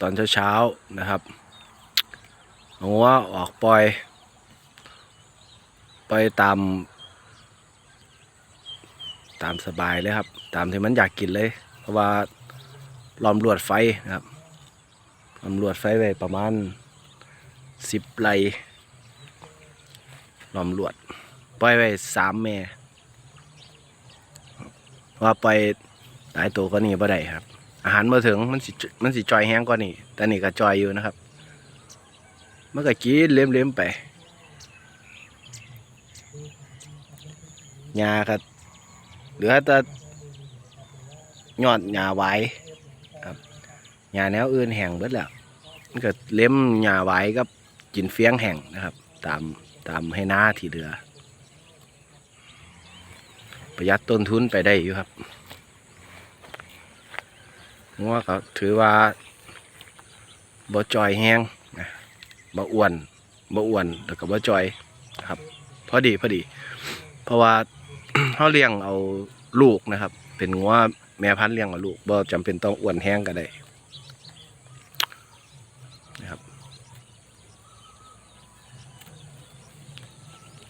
ตอนเช้าๆนะครับหัวออกปล่อย ไปตาม ตามสบายเลยครับ ตามที่มันอยากกินเลย เพราะว่าลอมรวดไฟนะครับลอมรวดไฟไว้ประมาณสิบไร่ล้อมรวด ปล่อยไว้สามแม่ว่าไปหลายตัวก็นี่บ่ได้ครับ อาหารมาถึงมันสิมันสิจอยแห้งกว่านี่แต่นี่ก็จอยอยู่นะครับมันก็กินเล็มๆไปหญ้าก็เหลือแต่ยอดหญ้าไว้ครับหญ้าแนวอื่นแห้งเบิดแล้วมันก็เล็มหญ้าไว้กับกินเฟี้ยงแห้งนะครับ ตามตามให้หน้าที่เหลือประหยัดต้นทุนไปได้อยู่ครับ งัวก็ถือว่าบ่จอยแห้งนะบ่อ้วนบ่อ้วนแล้วก็บ่จอยครับ พอดีพอดี เพราะว่าเขาเลี้ยงเอาลูกนะครับ เป็นงัวแม่พันธุ์เลี้ยงเอาลูกบ่จำเป็นต้องอ้วนแห้งก็ได้นะครับ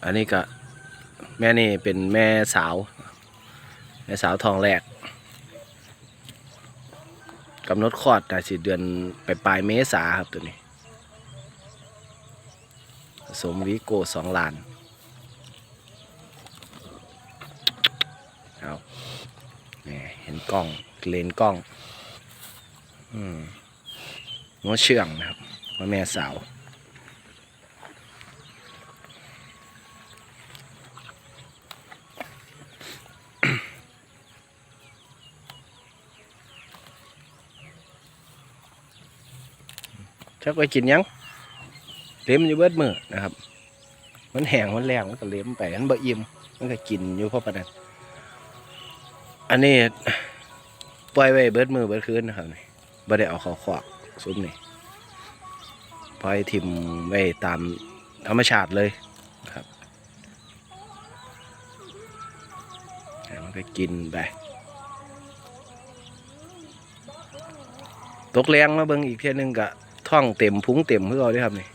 อันนี้ก็แม่นี่เป็นแม่สาวแม่สาวทองแรก กำหนดคลอดแต่สิเดือนไปปลายเมษาครับตัวนี้ผสมวิโกสองล้านเอาเนี่ยเห็นกล้องเลนกล้อง อืมหัวเชื่องนะครับว่าแม่สาว ชักไปกินยังเล็มอยู่เบิดมือนะครับ มันแห้งมันแรงมันก็เล็มไปมันบ่อิ่มมันก็กินอยู่เพราะปานนั้นอันนี้ปล่อยไว้เบิดมือเบิดคืนนะครับนี่บ่ได้เอาเขาขวากซุ้มนี่ปล่อยทิมไว้ตามธรรมชาติเลยนะครับมันก็กินไปตกแรงมาเบิ่งอีกเที่ยนึงก็ ท่องเต็มพุงเต็มเพื่อเอาด้วยครับนี่